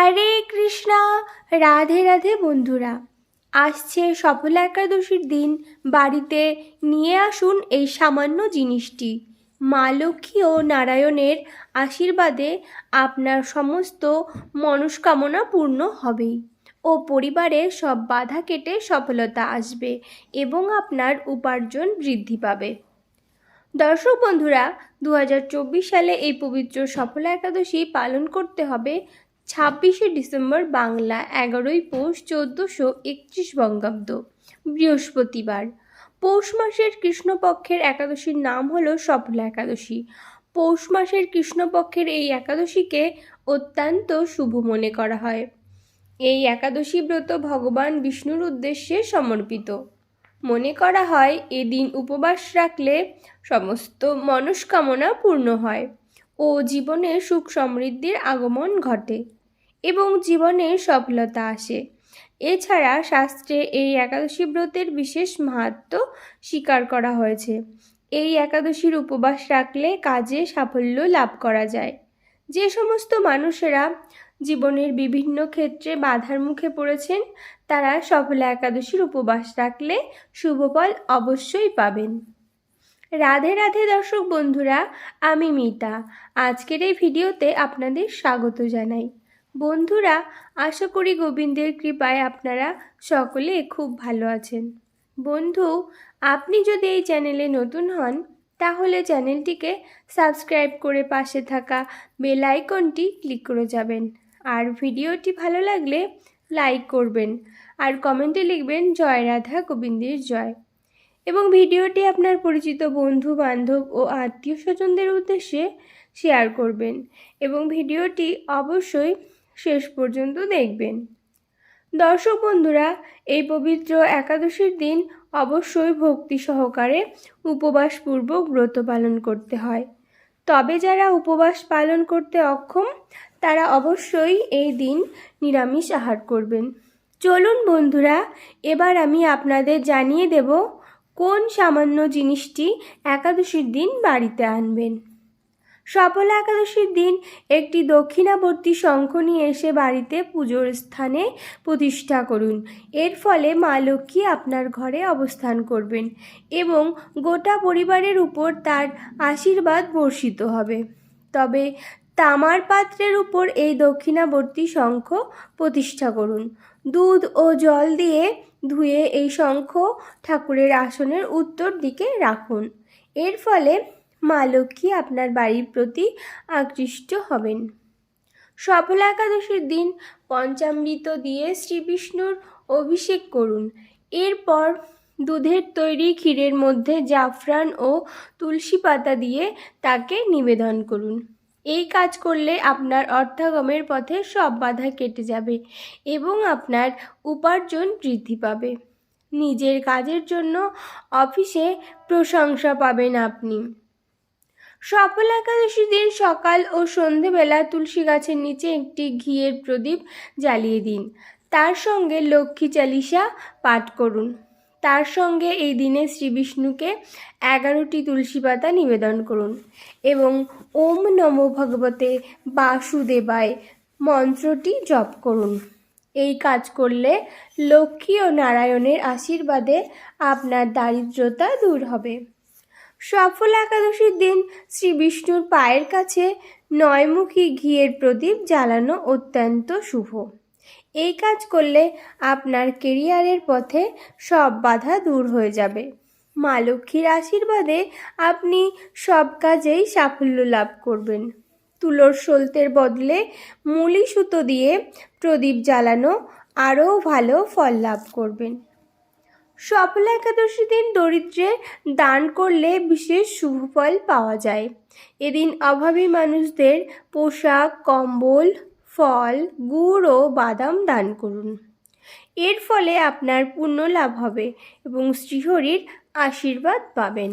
হরে কৃষ্ণা, রাধে রাধে বন্ধুরা। আসছে সফলা একাদশীর দিন। বাড়িতে নিয়ে আসুন এই সামান্য জিনিসটি। মা লক্ষ্মী ও নারায়ণের আশীর্বাদে আপনার সমস্ত মনস্কামনা পূর্ণ হবেই ও পরিবারে সব বাধা কেটে সফলতা আসবে এবং আপনার উপার্জন বৃদ্ধি পাবে। দর্শক বন্ধুরা দু হাজার চব্বিশ সালে এই পবিত্র সফলা একাদশী পালন করতে হবে ছাব্বিশে ডিসেম্বর বাংলা এগারোই পৌষ চোদ্দোশো একত্রিশ বঙ্গাব্দ। বৃহস্পতিবার। পৌষ মাসের কৃষ্ণপক্ষের একাদশীর নাম হল সফলা একাদশী। পৌষ মাসের কৃষ্ণপক্ষের এই একাদশীকে অত্যন্ত শুভ মনে করা হয়। এই একাদশী ব্রত ভগবান বিষ্ণুর উদ্দেশ্যে সমর্পিত। মনে করা হয়, এদিন উপবাস রাখলে সমস্ত মনস্কামনা পূর্ণ হয় ও জীবনে সুখ সমৃদ্ধির আগমন ঘটে। এবং জীবনে সফলতা আসে। এছাড়া শাস্ত্রে এই একাদশী ব্রতের বিশেষ মাহাত্ম স্বীকার করা হয়েছে। এই একাদশীর উপবাস রাখলে কাজে সাফল্য লাভ করা যায়। যে সমস্ত মানুষেরা জীবনের বিভিন্ন ক্ষেত্রে বাধার মুখে পড়েছেন, তারা সফলা একাদশীর উপবাস রাখলে শুভফল অবশ্যই পাবেন। রাধে রাধে দর্শক বন্ধুরা, আমি মিতা। আজকের এই ভিডিওতে আপনাদের স্বাগত জানাই। বন্ধুরা, আশা করি গোবিন্দের কৃপায় আপনারা সকলে খুব ভালো আছেন। বন্ধু, আপনি যদি এই চ্যানেলে নতুন হন, তাহলে চ্যানেলটিকে সাবস্ক্রাইব করে পাশে থাকা বেল আইকনটি ক্লিক করে যাবেন। আর ভিডিওটি ভালো লাগলে লাইক করবেন আর কমেন্টে লিখবেন, জয় রাধা, গোবিন্দের জয়। এবং ভিডিওটি আপনার পরিচিত বন্ধু, বান্ধব ও আত্মীয় স্বজনদের উদ্দেশ্যে শেয়ার করবেন। এবং ভিডিওটি অবশ্যই শেষ পর্যন্ত দেখবেন। দর্শক বন্ধুরা, এই পবিত্র একাদশীর দিন অবশ্যই ভক্তি সহকারে উপবাসপূর্বক ব্রত পালন করতে হয়। তবে যারা উপবাস পালন করতে অক্ষম, তারা অবশ্যই এই দিন নিরামিষ আহার করবেন। চলুন বন্ধুরা, এবার আমি আপনাদের জানিয়ে দেব কোন সামান্য জিনিসটি একাদশীর দিন বাড়িতে আনবেন। সফলা একাদশীর দিন একটি দক্ষিণাবর্তী শঙ্খ নিয়ে এসে বাড়িতে পুজোর স্থানে প্রতিষ্ঠা করুন। এর ফলে মা লক্ষ্মী আপনার ঘরে অবস্থান করবেন এবং গোটা পরিবারের উপর তার আশীর্বাদ বর্ষিত হবে। তবে তামার পাত্রের উপর এই দক্ষিণাবর্তী শঙ্খ প্রতিষ্ঠা করুন। দুধ ও জল দিয়ে ধুয়ে এই শঙ্খ ঠাকুরের আসনের উত্তর দিকে রাখুন। এর ফলে মা লক্ষ্মী আপনার বাড়ির প্রতি আকৃষ্ট হবেন। সফলা একাদশীর দিন পঞ্চামৃত দিয়ে শ্রীবিষ্ণুর অভিষেক করুন। এরপর দুধের তৈরি ক্ষীরের মধ্যে জাফরান ও তুলসী পাতা দিয়ে তাকে নিবেদন করুন। এই কাজ করলে আপনার অর্থাগমের পথে সব বাধা কেটে যাবে এবং আপনার উপার্জন বৃদ্ধি পাবে। নিজের কাজের জন্য অফিসে প্রশংসা পাবেন আপনি। সফল একাদশী দিন সকাল ও সন্ধেবেলা তুলসী গাছের নিচে একটি ঘিয়ের প্রদীপ জ্বালিয়ে দিন। তার সঙ্গে লক্ষ্মী চালিসা পাঠ করুন। তার সঙ্গে এই দিনে শ্রী বিষ্ণুকে এগারোটি তুলসী পাতা নিবেদন করুন এবং ওম নম ভগবতে বাসুদেবায় মন্ত্রটি জপ করুন। এই কাজ করলে লক্ষ্মী ও নারায়ণের আশীর্বাদে আপনার দারিদ্রতা দূর হবে। সফল একাদশীর দিন শ্রী বিষ্ণুর পায়ের কাছে নয়মুখী ঘিয়ের প্রদীপ জ্বালানো অত্যন্ত শুভ। এই কাজ করলে আপনার কেরিয়ারের পথে সব বাধা দূর হয়ে যাবে। মা লক্ষ্মীর আশীর্বাদে আপনি সব কাজেই সাফল্য লাভ করবেন। তুলোর সলতের বদলে মুলি সুতো দিয়ে প্রদীপ জ্বালানো আরও ভালো ফল লাভ করবেন। সফলা একাদশী দিন দরিদ্রে দান করলে বিশেষ শুভ ফল পাওয়া যায়। এদিন অভাবী মানুষদের পোশাক, কম্বল, ফল, গুড় ও বাদাম দান করুন। এর ফলে আপনার পুণ্য লাভ হবে এবং শ্রীহরির আশীর্বাদ পাবেন।